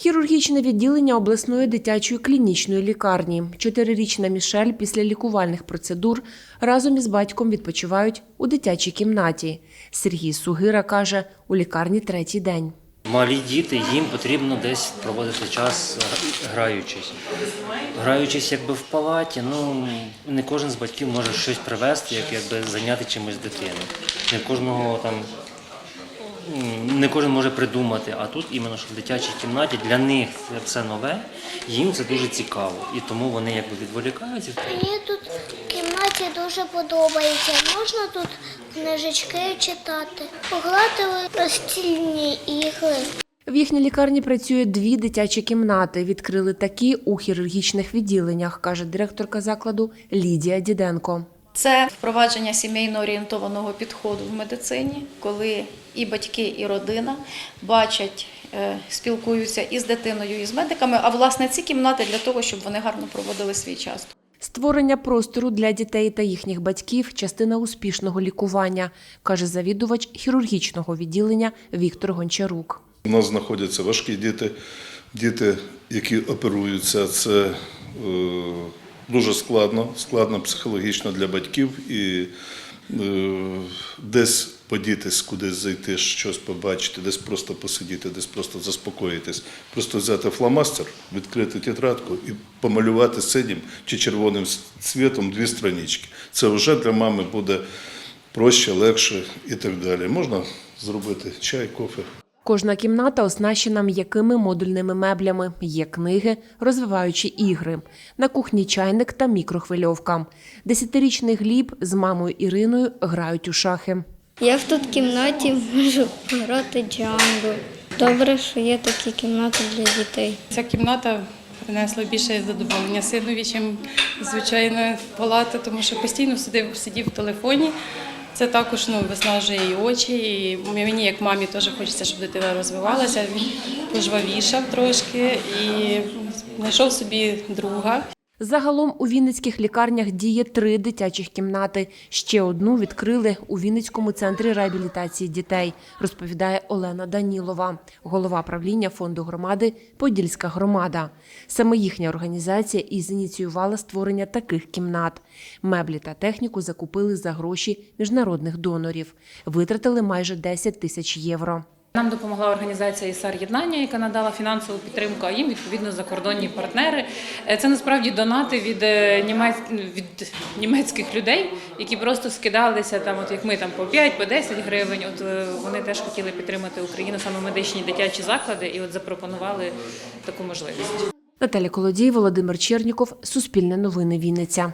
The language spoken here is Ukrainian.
Хірургічне відділення обласної дитячої клінічної лікарні. Чотирирічна Мішель після лікувальних процедур разом із батьком відпочивають у дитячій кімнаті. Сергій Сугира каже, у лікарні третій день. Малі діти, їм потрібно десь проводити час граючись. Граючись якби в палаті, ну не кожен з батьків може щось привезти, як якби зайняти чимось дитину. Не кожного там не кожен може придумати, а тут іменно що в дитячій кімнаті для них це все нове, їм це дуже цікаво. І тому вони якби відволікаються. Мені тут в кімнаті дуже подобається. Можна тут книжечки читати, погладили настільні ігри. В їхній лікарні працює дві дитячі кімнати. Відкрили такі у хірургічних відділеннях, каже директорка закладу Лідія Діденко. Це впровадження сімейно орієнтованого підходу в медицині, коли і батьки, і родина бачать, е, спілкуються і з дитиною, і з медиками. А власне ці кімнати для того, щоб вони гарно проводили свій час. Створення простору для дітей та їхніх батьків частина успішного лікування, каже завідувач хірургічного відділення Віктор Гончарук. У нас знаходяться важкі діти, діти, які оперуються. Це е, дуже складно, складно психологічно для батьків і е, десь подітись, кудись зайти, щось побачити, десь просто посидіти, десь просто заспокоїтись. Просто взяти фломастер, відкрити тетрадку і помалювати синім чи червоним цвітом дві странички. Це вже для мами буде проще, легше і так далі. Можна зробити чай, кофе. Кожна кімната оснащена м'якими модульними меблями. Є книги, розвиваючі ігри. На кухні чайник та мікрохвильовка. Десятирічний Гліб з мамою Іриною грають у шахи. Я в тут кімнаті можу грати джангу. Добре, що є такі кімнати для дітей. Ця кімната принесла більше задоволення синові, чим звичайна палата, тому що постійно сидів, сидів в телефоні. Це також ну, виснажує і очі. І мені, як мамі, теж хочеться, щоб дитина розвивалася. Він пожвавішав трошки і знайшов собі друга. Загалом у вінницьких лікарнях діє три дитячих кімнати. Ще одну відкрили у Вінницькому центрі реабілітації дітей, розповідає Олена Данілова, голова правління фонду громади Подільська громада. Саме їхня організація і зініціювала створення таких кімнат. Меблі та техніку закупили за гроші міжнародних донорів. Витратили майже 10 тисяч євро. Нам допомогла організація ІСАР Єднання, яка надала фінансову підтримку, а їм відповідно закордонні партнери. Е, Це насправді донати від, е, німець- від німецьких людей, які просто скидалися там, от як ми там по 5, по 10 гривень. От е, вони теж хотіли підтримати Україну саме медичні дитячі заклади, і от запропонували таку можливість. Наталя Колодій, Володимир Черніков, Суспільне новини Вінниця.